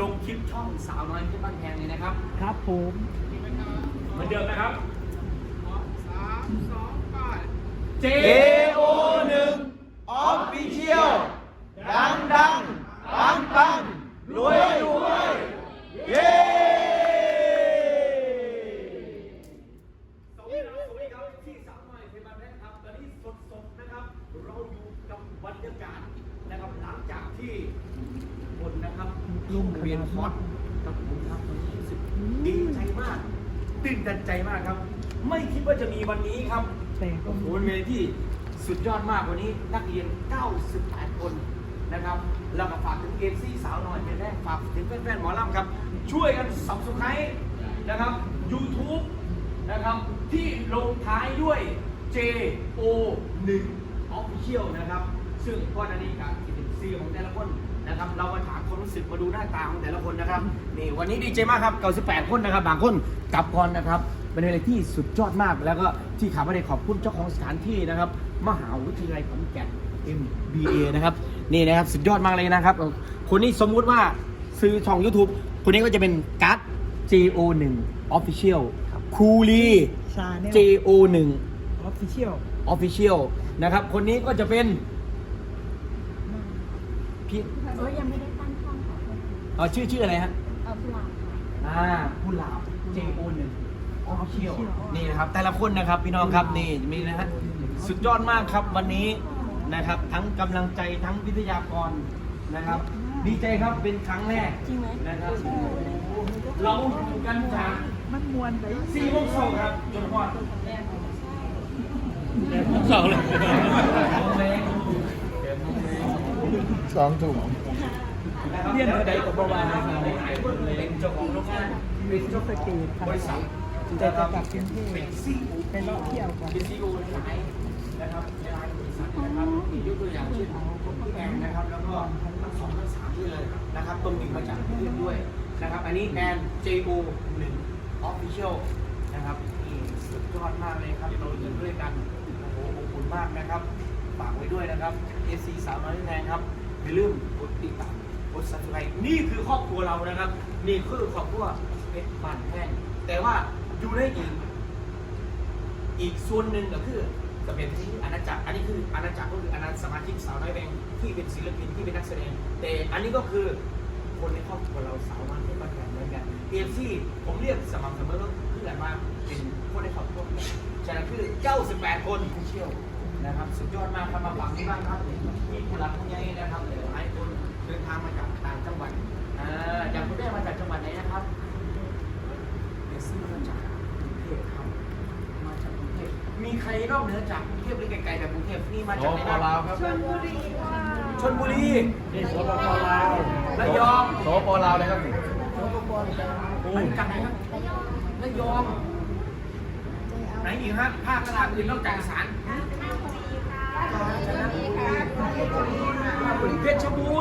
ลงคลิปช่องสาวน้อยที่บ้านแพงเลยนะครับ ครับผมเหมือนเดิมนะครับสามสองไป J JO หนึ่งออฟฟิเชียลดังดังปังปังรวยรวยเย้สวัสดีครับสวัสดีครับที่สาวน้อยเพชรบ้านแพงครับตอนนี้สดๆนะครับ เราอยู่กับบรรยากาศนะครับหลังจากที่คนนะครับ ลุงเวียนฮอตกับผมครับวันนี้รู้สึกดีใจมากตื่นตันใจมากครับ ไม่คิดว่าจะมีวันนี้ครับแต่ก็โอ้โหเป็นเวทีที่สุดยอดมากวันนี้นักเรียน 98 คนนะครับแล้วก็ฝากถึงเอฟซีสาวน้อยเป็นแรกฝากถึงแฟนๆหมอลำครับ ช่วยกันสับสไครต์นะครับ YouTube นะครับที่ลงท้ายด้วย JO 1 Official นะครับ ซึ่งก็นาฬิกาสิบ ซีของแต่ละคนนะครับ เรามาถามความรู้สึกมาดูหน้าตาของแต่ละคนนะครับ นี่วันนี้ดีใจมากครับ 98 คนนะครับ บางคนกลับก่อนนะครับ เป็นอะไรที่สุดยอดมาก แล้วก็ที่ขาไม่ได้ขอบคุณเจ้าของสถานที่นะครับ มหาวิทยาลัยขอนแก่น MBA นะครับ นี่นะครับสุดยอดมากเลยนะครับ คนนี้สมมุติว่าซื้อช่อง YouTube คนนี้ก็จะเป็นกั๊ JO1 Official ครูลีชาแนล JO1 ออฟฟิเชียล Official นะครับ คนนี้ก็จะเป็น พี่เออยังไม่ได้ตั้งช่องค่ะเอ่อชื่อชื่ออะไรฮะเออผู้หลาบค่ะอ่าผู้หลาบ JO1 Official นี่นะครับ แต่ละคนนะครับพี่น้องครับนี่มีนะฮะสุดยอดมากครับวันนี้นะครับ ทั้งกำลังใจทั้งวิทยากรนะครับ ดีใจครับเป็นครั้งแรกจริงไหมนะครับเราอยู่กันจากมันมวนไปสี่โมงเช้าครับจนกว่าสองเลย แรง สองถุงนะครับเรียนใดกับบวารเป็นเจ้าของโรงงานเป็นเจ้าของบริษัทแต่จะกลับกรุงเทพเป็นซีอีโอไปเลาะเที่ยวก่อนเป็นซีโอหลายนะครับในหลายบริษัทนะครับมียกตัวอย่างเช่นพี่แอนนะครับแล้วก็ทั้งสองทั้งสามที่เลยนะครับต้นดึงมาจากเพื่อนด้วยนะครับอันนี้แอน JO 1 Official นะครับนี่สุดยอดมากเลยครับเราเรียนด้วยกันโอ้โหอบอุ่นมากนะครับฝากไว้ด้วยนะครับ SC สาวน้อยแพงครับ อย่าลืมกดติดตามกด subscribe นี่คือครอบครัวเรานะครับ นี่คือครอบครัวเพชรบ้านแพงแต่ว่าอยู่ได้อีกอีกส่วนหนึ่งก็คือจะเป็นที่อาณาจักร อันนี้คืออาณาจักรก็คืออาณาสมาชิกสาวน้อยแบงที่เป็นศิลปินที่เป็นนักแสดง แต่อันนี้ก็คือคนในครอบครัวเราสาวน้อยที่มาแข่งเหมือนกันเอฟซีผมเรียกสม่ำเสมอก็คือแบบว่าเป็นคนในครอบครัวฉะนั้นคือ98คนผู้เชี่ยว นะครับสุดยอดมากครับมาฝั่งนี้บ้างครับมีผู้หลักผู้ใหญ่นะครับหลายคนเดินทางมาจากต่างจังหวัดอ่าอย่างคุณแม่มาจากจังหวัดไหนนะครับเอฟซีมาจากกรุงเทพครับมาจากกรุงเทพมีใครนอกเหนือจากกรุงเทพหรือไกลๆจากกรุงเทพนี่มาจากไหนบ้างชลบุรีค่ะชลบุรีนี่สปปลาวระยองสปปลาวเลยครับมันจากไหนครับระยองไหนอีกฮะภาคตลาดอื่นนอกจากอีสาน เพ